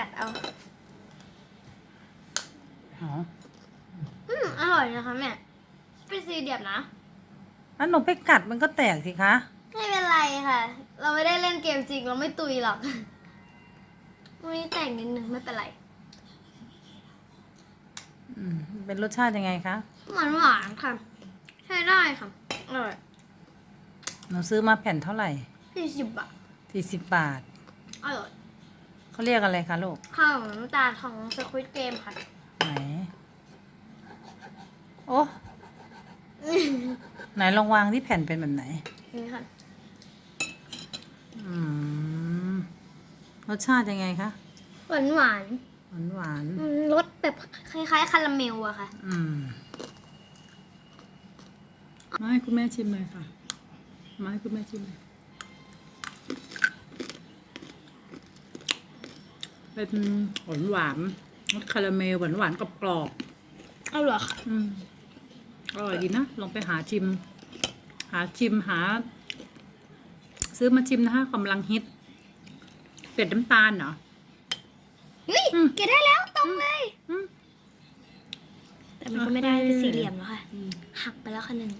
กัดเอาอ๋ออืมอร่อยนะคะแม่เป็นสี่เหลี่ยมนะ แล้วหนูไปกัดมันก็แตกสิคะ ไม่เป็นไรค่ะ เราไม่ได้เล่นเกมจริง เราไม่ตุยหรอกวันนี้แต่งนิดนึงไม่เป็นไร อืมเป็นรสชาติยังไงคะ หวานหวานๆค่ะ ใช้ได้ค่ะ อร่อยหนูซื้อมาแผ่นเท่าไหร่สี่สิบบาทสี่สิบบาท อร่อย เขาเรียกอะไรคะลูกข้าวน้ำตาลของสควิตเกมค่ะ ไหน โอ้ไหนลองวางที่แผ่นเป็นแบบไหน นี่ค่ะ อืมรสชาติยังไงคะ หวานหวานหวานหวานๆอืมรสแบบคล้ายๆคาราเมลอะค่ะๆอืมมาให้คุณแม่ชิมเลยค่ะมาให้คุณแม่ชิมเลย เป็นหวานหวานๆรสคาราเมลหวานหวานๆกรอบๆเอาเหรอค่ะอืมอร่อยดีนะลองไปหาชิม หาชิมหา ซื้อมาชิมนะคะกำลังฮิตเป็ดน้ำตาลเหรอเฮ้ยอืม เก็บได้แล้วตรงเลยอืม แต่มันก็ไม่ได้เป็นสี่เหลี่ยมแล้วค่ะอืมหักไปแล้วค่ะหนึ่ง